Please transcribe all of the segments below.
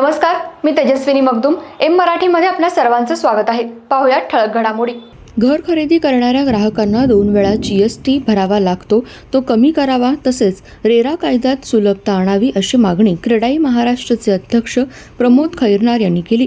नमस्कार मी तेजस्विनी मगदुम. एम मराठीमध्ये आपल्या सर्वांचं स्वागत आहे. पाहुयात ठळक घडामोडी. घर खरेदी करणाऱ्या ग्राहकांना दोन वेळा जी एस टी भरावा लागतो. तो कमी करावा तसेच रेरा कायद्यात सुलभता आणावी अशी मागणी क्रेडाई महाराष्ट्राचे अध्यक्ष प्रमोद खैरनार यांनी केली.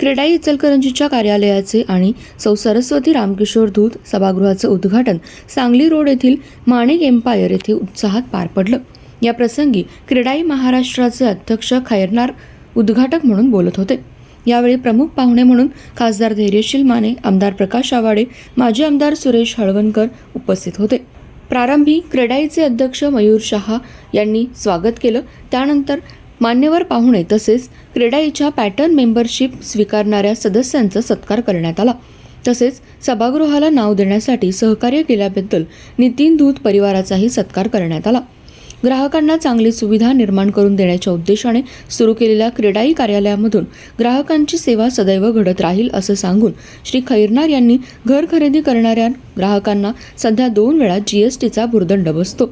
क्रेडाई इचलकरंजीच्या कार्यालयाचे आणि सौ सरस्वती रामकिशोर धूत सभागृहाचं उद्घाटन सांगली रोड येथील माणिक एम्पायर येथे उत्साहात पार पडलं. या प्रसंगी क्रेडाई महाराष्ट्राचे अध्यक्ष खैरनार उद्घाटक म्हणून बोलत होते. यावेळी प्रमुख पाहुणे म्हणून खासदार धैर्यशील माने आमदार प्रकाश आवाडे माजी आमदार सुरेश हळवणकर उपस्थित होते. प्रारंभी क्रेडाईचे अध्यक्ष मयूर शहा यांनी स्वागत केलं. त्यानंतर मान्यवर पाहुणे तसेच क्रेडाईच्या पॅटर्न मेंबरशिप स्वीकारणाऱ्या सदस्यांचा सत्कार करण्यात आला. तसेच सभागृहाला नाव देण्यासाठी सहकार्य केल्याबद्दल नितीन धूत परिवाराचाही सत्कार करण्यात आला. ग्राहकांना चांगली सुविधा निर्माण करून देण्याच्या उद्देशाने सुरू केलेल्या क्रेडाई कार्यालयामधून ग्राहकांची सेवा सदैव घडत राहील असं सांगून श्री खैरनार यांनी घर खरेदी करणाऱ्या ग्राहकांना सध्या दोन वेळा जीएसटीचा भुर्दंड बसतो.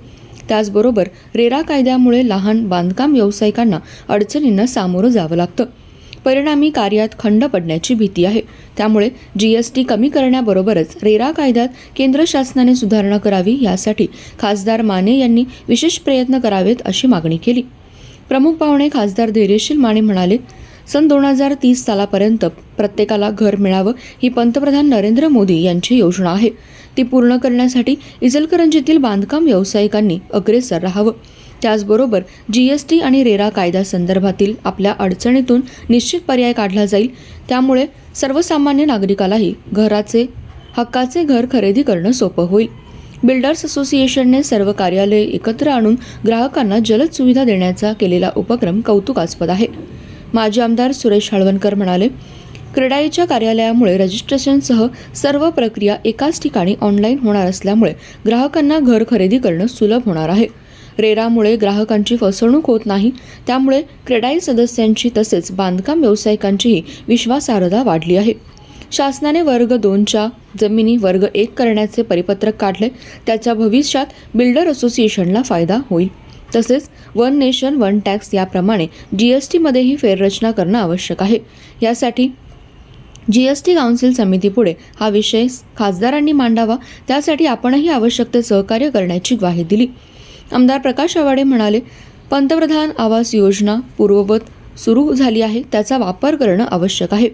त्याचबरोबर रेरा कायद्यामुळे लहान बांधकाम व्यावसायिकांना अडचणींना सामोरं जावं लागतं. परिणामी कार्यात खंड पडण्याची भीती आहे. त्यामुळे जीएसटी कमी करण्याबरोबरच रेरा कायद्यात केंद्र शासनाने सुधारणा करावी यासाठी खासदार माने यांनी विशेष प्रयत्न करावेत अशी मागणी केली. प्रमुख पाहुणे खासदार धैर्यशील माने म्हणाले सन दोन हजार तीस सालापर्यंत प्रत्येकाला घर मिळावं ही पंतप्रधान नरेंद्र मोदी यांची योजना आहे. ती पूर्ण करण्यासाठी इचलकरंजीतील बांधकाम व्यावसायिकांनी अग्रेसर राहावं. त्याचबरोबर जी एस टी आणि रेरा कायद्यासंदर्भातील आपल्या अडचणीतून निश्चित पर्याय काढला जाईल. त्यामुळे सर्वसामान्य नागरिकालाही घराचे हक्काचे घर खरेदी करणं सोपं होईल. बिल्डर्स असोसिएशनने सर्व कार्यालये एकत्र आणून ग्राहकांना जलद सुविधा देण्याचा केलेला उपक्रम कौतुकास्पद आहे. माजी आमदार सुरेश हळवणकर म्हणाले क्रेडाईच्या कार्यालयामुळे रजिस्ट्रेशनसह सर्व प्रक्रिया एकाच ठिकाणी ऑनलाईन होणार असल्यामुळे ग्राहकांना घर खरेदी करणं सुलभ होणार आहे. रेरामुळे ग्राहकांची फसवणूक होत नाही. त्यामुळे क्रेडाई सदस्यांची तसेच बांधकाम व्यावसायिकांचीही विश्वासार्हता वाढली आहे. शासनाने वर्ग दोनच्या जमिनी वर्ग एक करण्याचे परिपत्रक काढले. त्याच्या भविष्यात बिल्डर असोसिएशनला फायदा होईल. तसेच वन नेशन वन टॅक्स याप्रमाणे जी एस टीमध्येही फेररचना करणं आवश्यक आहे. यासाठी जी एस टी काउन्सिल समितीपुढे हा विषय खासदारांनी मांडावा. त्यासाठी आपणही आवश्यक ते सहकार्य करण्याची ग्वाही दिली. आमदार प्रकाश आवाडे म्हणाले पंतप्रधान आवास योजना पूर्ववत सुरू झाली आहे त्याचा वापर करणं आवश्यक आहे.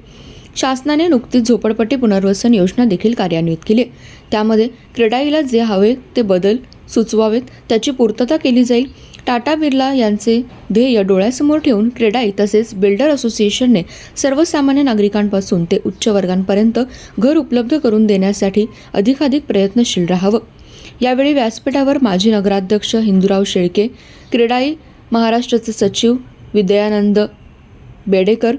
शासनाने नुकतीच झोपडपट्टी पुनर्वसन योजना देखील कार्यान्वित केली त्यामध्ये क्रेडाईला जे हवे ते बदल सुचवावेत त्याची पूर्तता केली जाईल. टाटा बिर्ला यांचे ध्येय डोळ्यासमोर ठेवून क्रेडाई तसेच बिल्डर असोसिएशनने सर्वसामान्य नागरिकांपासून ते उच्च वर्गांपर्यंत घर उपलब्ध करून देण्यासाठी अधिकाधिक प्रयत्नशील राहावं. यावेळी व्यासपीठावर माजी नगराध्यक्ष हिंदूराव शेळके क्रीडाई महाराष्ट्राचे सचिव विदयानंद बेडेकर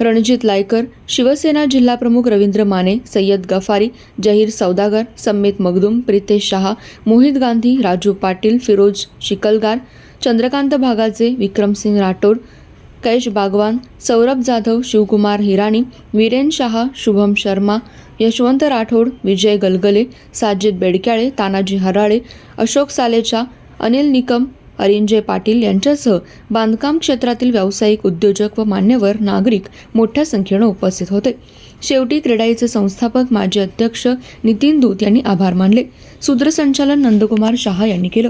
रणजित लायकर शिवसेना जिल्हाप्रमुख रवींद्र माने सय्यद गफारी जहीर सौदागर सम्मित मगदुम प्रितेश शहा मोहित गांधी राजू पाटील फिरोज शिकलगार चंद्रकांत भागाचे विक्रमसिंग राठोड कैश बागवान सौरभ जाधव शिवकुमार हिराणी वीरेन शहा शुभम शर्मा यशवंत राठोड विजय गलगले साजिद बेडक्याळे तानाजी हराळे अशोक सालेचा अनिल निकम अरिंजय पाटील यांच्यासह बांधकाम क्षेत्रातील व्यावसायिक उद्योजक व मान्यवर नागरिक मोठ्या संख्येनं उपस्थित होते. शेवटी क्रेडाईचे संस्थापक माजी अध्यक्ष नितीन दूत यांनी आभार मानले. सूत्रसंचालन नंदकुमार शहा यांनी केलं.